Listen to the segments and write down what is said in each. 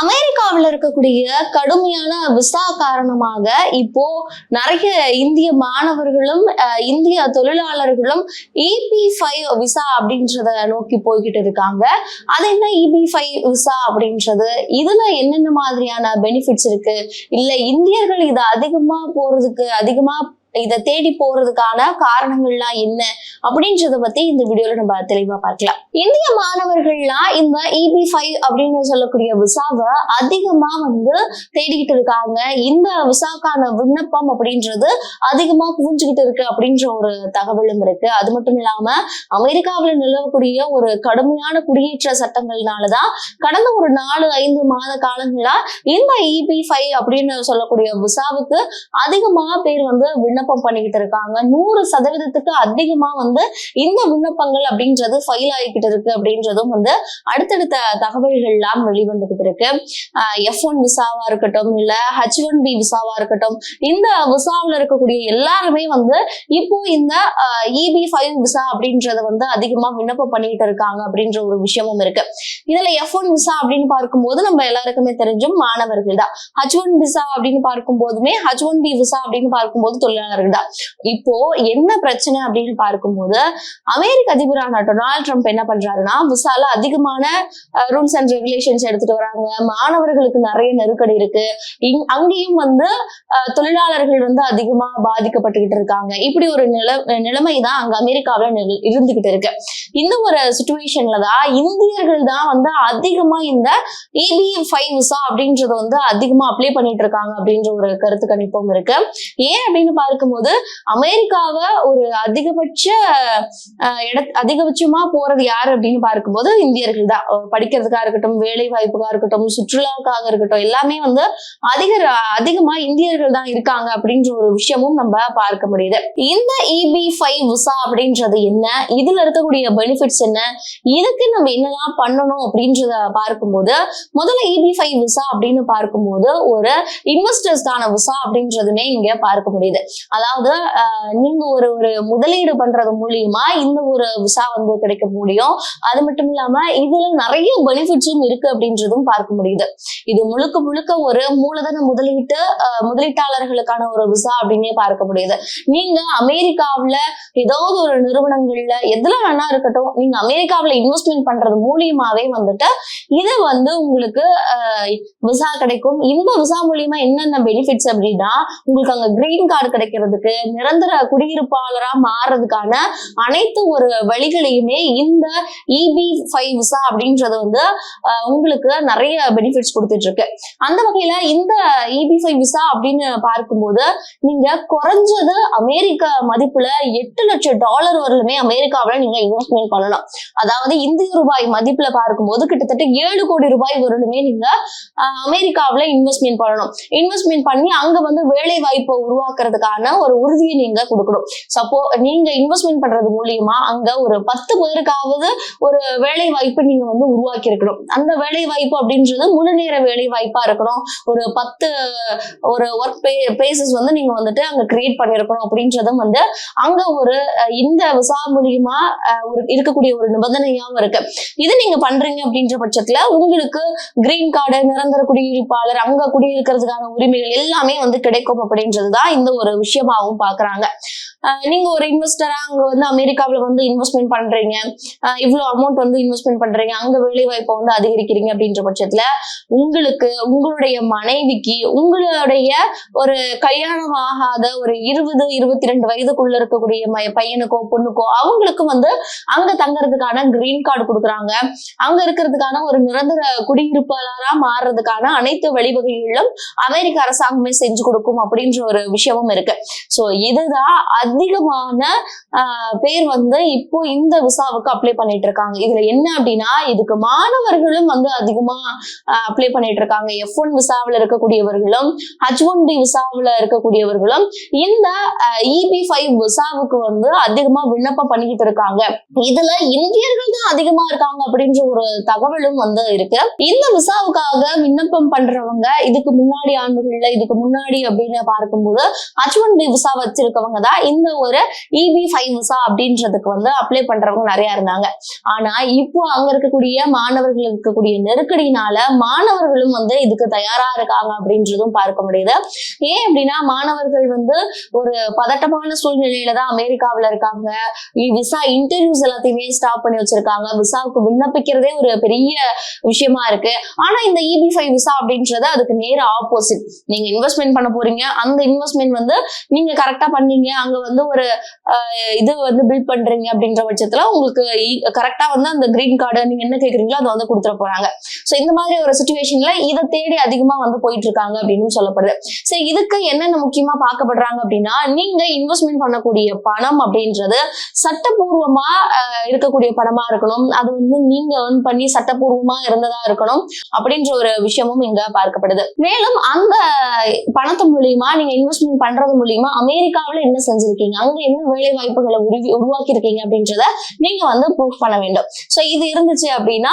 அமெரிக்காவில் இருக்கக்கூடிய கடுமையான விசா காரணமாக இப்போ நிறைய இந்திய மாணவர்களும் இந்திய தொழிலாளர்களும் இபி ஃபைவ் விசா அப்படின்றத நோக்கி போய்கிட்டு இருக்காங்க. அது என்ன இபி ஃபைவ் விசா அப்படின்றது? இதுல என்னென்ன மாதிரியான பெனிஃபிட்ஸ் இருக்கு? இல்ல இந்தியர்கள் இது அதிகமா போறதுக்கு அதிகமா இதை தேடி போறதுக்கான காரணங்கள்லாம் என்ன அப்படின்றத பத்தி இந்த வீடியோல நம்ம தெளிவா பார்க்கலாம். இந்திய மாணவர்கள்லாம் இந்த இபி ஃபைவ் அப்படின்னு சொல்லக்கூடிய விசாவை அதிகமா வந்து தேடிக்கிட்டு இருக்காங்க. இந்த விசாக்கான விண்ணப்பம் அப்படின்றது அதிகமா குவிஞ்சுக்கிட்டு இருக்கு அப்படின்ற ஒரு தகவலும் இருக்கு. அது மட்டும் இல்லாம அமெரிக்காவில நிலவக்கூடிய ஒரு கடுமையான குடியேற்ற சட்டங்கள்னாலதான் கடந்த ஒரு நாலு ஐந்து மாத காலங்களா இந்த இபி ஃபைவ் அப்படின்னு சொல்லக்கூடிய விசாவுக்கு அதிகமா பேர் வந்து விண்ணப்பம் பண்ணிக்கிட்டு இருக்காங்க. நூறு சதவீதத்துக்கு அதிகமா வந்து இந்த விண்ணப்பங்கள் அப்படின்றது ஃபைல் ஆகிக்கிட்டு இருக்கு அப்படின்றதும் வந்து அடுத்தடுத்த தகவல்கள் எல்லாம் வெளிவந்துகிட்டு இருக்கு. எஃப் ஒன் விசாவா இருக்கட்டும் இல்ல ஹச் ஒன் பி விசாவா இருக்கட்டும் இந்த விசாவில் இருக்கக்கூடிய எல்லாருமே வந்து இப்போ இந்த இபி ஃபைவ் விசா அப்படின்றத வந்து அதிகமா விண்ணப்பம் பண்ணிட்டு இருக்காங்க அப்படின்ற ஒரு விஷயமும் இருக்கு. இதுல எஃப் ஒன் விசா அப்படின்னு பார்க்கும்போது நம்ம எல்லாருக்குமே தெரிஞ்சும் மாணவர்கள் தான். ஹச் ஒன் விசா அப்படின்னு பார்க்கும் போதுமே ஹச் ஒன் பி விசா அப்படின்னு பார்க்கும்போது தொழிலாளர் தான் இப்போ என்ன பிரச்சனை அப்படின்னு பார்க்கும்போது அமெரிக்க அதிபரான டொனால்ட் ட்ரம்ப் என்ன பண்றாருன்னா விசால அதிகமான ரூல்ஸ் அண்ட் ரெகுலேஷன்ஸ் எடுத்துட்டு வராங்க. மாணவர்களுக்கு நிறைய நெருக்கடி இருக்கு. அங்கேயும் வந்து தொழிலாளர்கள் வந்து அதிகமா பாதிக்கப்பட்டுக்கிட்டு இருக்காங்க. இப்படி ஒரு நில நிலைமை தான் அங்க அமெரிக்காவில இருந்துகிட்டு இருக்கு. இந்த ஒரு சுச்சுவேஷன்ல தான் இந்தியர்கள் தான் வந்து அதிகமா இந்த இபி ஃபைவ் விசா அப்படின்றத வந்து அதிகமா அப்ளை பண்ணிட்டு இருக்காங்க அப்படின்ற ஒரு கருத்து கணிப்பும் இருக்கு. ஏன் அப்படின்னு பார்க்கும்போது அமெரிக்காவை ஒரு அதிகபட்ச இட அதிகபட்சமா போறது யாரு அப்படின்னு பார்க்கும்போது இந்தியர்கள் தான். படிக்கிறதுக்காக இருக்கட்டும் வேலை வாய்ப்புக்காக இருக்கட்டும் சுற்றுலாக்காக இருக்கட்டும் எல்லாமே வந்து அதிக அதிகமா இந்தியர்கள் தான் இருக்காங்க அப்படின்ற ஒரு விஷயமும் நம்ம பார்க்க முடியுது. இந்த இபி ஃபைவ் விசா அப்படின்றது என்ன? இதுல இருக்கக்கூடிய பெனிஃபிட்ஸ் என்ன? இதுக்கு நம்ம என்னெல்லாம் பண்ணணும் அப்படின்றத பார்க்கும்போது முதல்ல இபி ஃபைவ் விசா அப்படின்னு பார்க்கும்போது ஒரு இன்வெஸ்டர்ஸ்க்கான விசா அப்படின்றதுமே இங்க பார்க்க முடியுது. அதாவது நீங்க ஒரு ஒரு முதலீடு பண்றது மூலியமா இந்த ஒரு விசா வந்து கிடைக்க முடியும். அது மட்டும் இல்லாம இதுல நிறைய பெனிஃபிட்ஸும் இருக்கு அப்படின்றதும் பார்க்க முடியுது. இது முழுக்க முழுக்க ஒரு மூலதன முதலீட்டு முதலீட்டாளர்களுக்கான ஒரு விசா அப்படின்னே பார்க்க முடியுது. நீங்க அமெரிக்காவுல ஏதாவது ஒரு நிறுவனங்கள்ல எதுல வேணா இருக்கட்டும் நீங்க அமெரிக்காவுல இன்வெஸ்ட்மெண்ட் பண்றது மூலியமாவே வந்துட்டு இது வந்து உங்களுக்கு விசா கிடைக்கும். இந்த விசா மூலியமா என்னென்ன பெனிஃபிட்ஸ் அப்படின்னா உங்களுக்கு அங்க கிரீன் கார்டு கிடைக்கும் கிடைக்கிறதுக்கு நிரந்தர குடியிருப்பாளரா மாறுறதுக்கான அனைத்து ஒரு வழிகளையுமே இந்த இபி ஃபைவ் விசா அப்படின்றது வந்து உங்களுக்கு நிறைய பெனிஃபிட்ஸ் கொடுத்துட்டு இருக்கு அந்த வகையில இந்த இபி ஃபைவ் விசா அப்படின்னு பார்க்கும்போது நீங்க குறைஞ்சது அமெரிக்க மதிப்புல எட்டு லட்சம் டாலர் வரலுமே அமெரிக்காவில் நீங்க இன்வெஸ்ட்மெண்ட் பண்ணலாம். அதாவது இந்திய ரூபாய் மதிப்புல பார்க்கும்போது கிட்டத்தட்ட ஏழு கோடி ரூபாய் வரலுமே நீங்க அஹ், அமெரிக்காவுல இன்வெஸ்ட்மெண்ட் பண்ணணும். இன்வெஸ்ட்மெண்ட் பண்ணி அங்க வந்து வேலை வாய்ப்பை உருவாக்குறதுக்கான ஒரு உறுதியை நீங்க கொடுக்கணும். சப்போ நீங்க இன்வெஸ்ட்மெண்ட் பண்றது மூலியமா அங்க ஒரு பத்து பேருக்காவது ஒரு வேலை வாய்ப்பு நீங்க வந்து உருவாக்கி இருக்கணும். அந்த வேலை வாய்ப்பு அப்படின்றது முழு நேர வேலை வாய்ப்பா இருக்கணும். ஒரு பத்து ஒரு ஒர்க் பிளேசஸ் வந்து நீங்க வந்துட்டு அங்க கிரியேட் பண்ணிருக்கணும் அப்படின்றதும் வந்து அங்க ஒரு இந்த விசா மூலியமா ஒரு இருக்கக்கூடிய ஒரு நிபந்தனையாவும் இருக்கு. இது நீங்க பண்றீங்க அப்படின்ற பட்சத்துல உங்களுக்கு கிரீன் கார்டு நிரந்தர குடியிருப்பாளர் அங்க குடியிருக்கிறதுக்கான உரிமைகள் எல்லாமே வந்து கிடைக்கும் அப்படின்றதுதான் இந்த ஒரு விஷயம். விஷயமாகவும் பாக்குறாங்க. நீங்க ஒரு இன்வெஸ்டரா அங்க வந்து அமெரிக்காவுல வந்து இன்வெஸ்ட்மெண்ட் பண்றீங்க. அஹ், இவ்வளவு அமௌண்ட் வந்து இன்வெஸ்ட்மெண்ட் பண்றீங்க. அங்க வேலை வாய்ப்பை வந்து அதிகரிக்கிறீங்க அப்படின்ற பட்சத்துல உங்களுக்கு உங்களுடைய மனைவிக்கு உங்களுடைய ஒரு கல்யாணம் ஆகாத ஒரு இருபது இருபத்தி ரெண்டு வயதுக்குள்ள இருக்கக்கூடிய பையனுக்கோ பொண்ணுக்கோ அவங்களுக்கு வந்து அங்க தங்கறதுக்கான கிரீன் கார்டு கொடுக்குறாங்க. அங்க இருக்கிறதுக்கான ஒரு நிரந்தர குடியிருப்பாளரா மாறுறதுக்கான அனைத்து வழிவகைகளும் அமெரிக்க அரசாங்கமே செஞ்சு கொடுக்கும் அப்படின்ற ஒரு விஷயமும் இருக்கு. ஸோ இதுதான் அதிகமான பேர் வந்து இப்போ இந்த விசாவுக்கு அப்ளை பண்ணிட்டு இருக்காங்க இதுல என்ன அப்படின்னா இதுக்கு மாணவர்களும் வந்து அதிகமா அப்ளை பண்ணிட்டு இருக்காங்க எஃப் ஒன் விசாவில் இருக்கக்கூடியவர்களும் ஹச் ஒன் பி விசாவில் இருக்கக்கூடியவர்களும் இந்த இபி ஃபைவ் விசாவுக்கு வந்து அதிகமா விண்ணப்பம் பண்ணிக்கிட்டு இருக்காங்க இதுல இந்தியர்கள் தான் அதிகமா இருக்காங்க அப்படின்ற ஒரு தகவலும் வந்து இருக்கு. இந்த விசாவுக்காக விண்ணப்பம் பண்றவங்க இதுக்கு முன்னாடி ஆண்டுகள்ல இதுக்கு முன்னாடி அப்படின்னு பார்க்கும்போது ஹச் ஒன் பி விசா வச்சிருக்கவங்க தான் இந்த ஒரு இபி ஃபைவ் விசா அப்படின்றதுக்கு வந்து அப்ளை பண்றவங்க நிறைய இருந்தாங்க. ஆனா இப்போ அங்க இருக்கக்கூடிய மாணவர்கள் இருக்கக்கூடிய நெருக்கடினால மாணவர்களும் வந்து இதுக்கு தயாரா இருக்காங்க அப்படின்றதும் பார்க்க முடியுது. ஏன் அப்படின்னா மாணவர்கள் வந்து ஒரு பதட்டமான சூழ்நிலையில தான் அமெரிக்காவில இருக்காங்க. விசா இன்டர்வியூஸ் எல்லாத்தையுமே ஸ்டாப் பண்ணி வச்சிருக்காங்க. விசாவுக்கு விண்ணப்பிக்கிறதே ஒரு பெரிய விஷயமா இருக்கு. ஆனா இந்த இபி ஃபைவ் விசா அப்படின்றது அதுக்கு நேர ஆப்போசிட் நீங்க இன்வெஸ்ட்மெண்ட் பண்ண போறீங்க. அந்த இன்வெஸ்ட்மெண்ட் வந்து நீங்க கரெக்டா பண்ணீங்க. அங்க வந்து ஒரு இது வந்து பில்ட் பண்றீங்க அப்படின்ற பட்சத்துல உங்களுக்கு கரெக்டா வந்து அந்த கிரீன் கார்டு நீங்க என்ன கேக்குறீங்களோ அதை வந்து கொடுத்துட போறாங்க. சோ இந்த மாதிரி ஒரு சுச்சுவேஷன்ல இதை தேடி அதிகமா வந்து போயிட்டு இருக்காங்க அப்படின்னு சொல்லப்படுது. சரி இதுக்கு என்னென்ன முக்கியமா பார்க்கப்படுறாங்க அப்படின்னா நீங்க இன்வெஸ்ட்மெண்ட் பண்ணக்கூடிய பணம் அப்படின்றது சட்டப்பூர்வமா இருக்கக்கூடிய பணமா இருக்கணும். அது வந்து நீங்க ஏர்ன் பண்ணி சட்டப்பூர்வமா இருந்ததா இருக்கணும் அப்படின்ற ஒரு விஷயமும் இங்க பார்க்கப்படுது. மேலும் அந்த பணத்து மூலியமா நீங்க இன்வெஸ்ட்மெண்ட் பண்றது மூலியமா மூலியமா அமெரிக்காவில என்ன செஞ்சிருக்கீங்க? அங்க என்ன வேலை வாய்ப்புகளை உருவி உருவாக்கி இருக்கீங்க அப்படின்றத நீங்க வந்து ப்ரூஃப் பண்ண வேண்டும். சோ இது இருந்துச்சு அப்படின்னா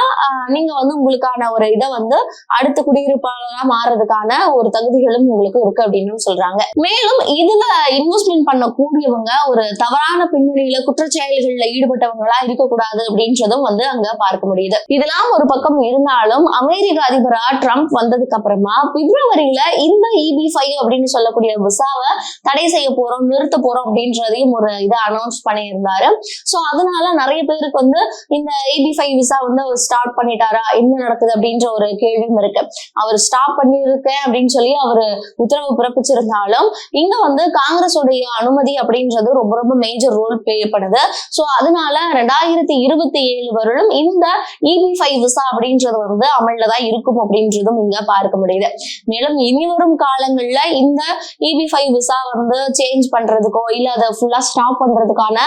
நீங்க வந்து உங்களுக்கான ஒரு இதை வந்து அடுத்த குடியிருப்பாளராக மாறதுக்கான ஒரு தகுதிகளும் உங்களுக்கு இருக்கு அப்படின்னு சொல்றாங்க. மேலும் இதுல இன்வெஸ்ட்மெண்ட் பண்ணக்கூடியவங்க ஒரு தவறான பின்னணியில குற்றச்செயல்களில் ஈடுபட்டவங்களா இருக்கக்கூடாது அப்படின்றதும் வந்து அங்க பார்க்க முடியுது. இதெல்லாம் ஒரு பக்கம் இருந்தாலும் அமெரிக்க அதிபரா ட்ரம்ப் வந்ததுக்கு அப்புறமா பிப்ரவரியில இந்த இபி ஃபைவ் அப்படின்னு சொல்லக்கூடிய விசாவை தடை செய்ய போறோம் நிறுத்த போறோம் அப்படின்றதையும் ஒரு இதை அனௌன்ஸ் பண்ணியிருந்தாரு. ஸோ அதனால நிறைய பேருக்கு வந்து இந்த இபி ஃபைவ் விசா வந்து அவர் ஸ்டார்ட் பண்ணிட்டாரா என்ன நடக்குது அப்படின்ற ஒரு கேள்வியும் இருக்கு. அவர் ஸ்டாப் பண்ணியிருக்கேன் அப்படின்னு சொல்லி அவர் உத்தரவு பிறப்பிச்சிருந்தாலும் இங்க வந்து காங்கிரஸுடைய அனுமதி அப்படின்றது ரொம்ப ரொம்ப மேஜர் ரோல் பிளே பண்ணுது. சோ அதனால ரெண்டாயிரத்தி இருபத்தி ஏழு வருடம் இந்த இபி ஃபைவ் விசா அப்படின்றது வந்து அமல்ல தான் இருக்கும் அப்படின்றதும் இங்க பார்க்க முடியுது. மேலும் இனி வரும் காலங்கள்ல இந்த இபி ஃபைவ் விசா வந்து சேஞ்ச் பண்றதுக்கோ இல்ல அதை ஃபுல்லா ஸ்டாப் பண்றதுக்கான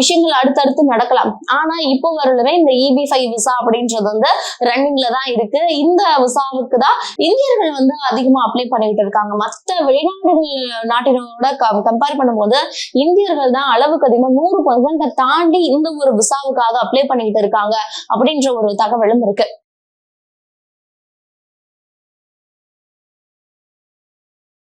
விஷயங்கள் அடுத்தடுத்து நடக்கலாம். ஆனா இப்போ வரலுமே இந்த இபி ஃபைவ் விசா அப்படின்றது வந்து ரன்னிங்ல தான் இருக்கு. இந்த விசாவுக்கு தான் இந்தியர்கள் வந்து அதிகமா அப்ளை பண்ணிட்டு இருக்காங்க. மற்ற வெளிநாடுகள் நாட்டினரோட கம்பேர் பண்ணும்போது இந்தியர்கள் தான் அளவுக்கு அதிகமா நூறு பர்சன்ட் தாண்டி இந்த ஒரு விசாவுக்காக அப்ளை பண்ணிக்கிட்டு இருக்காங்க அப்படின்ற ஒரு தகவலும் இருக்கு.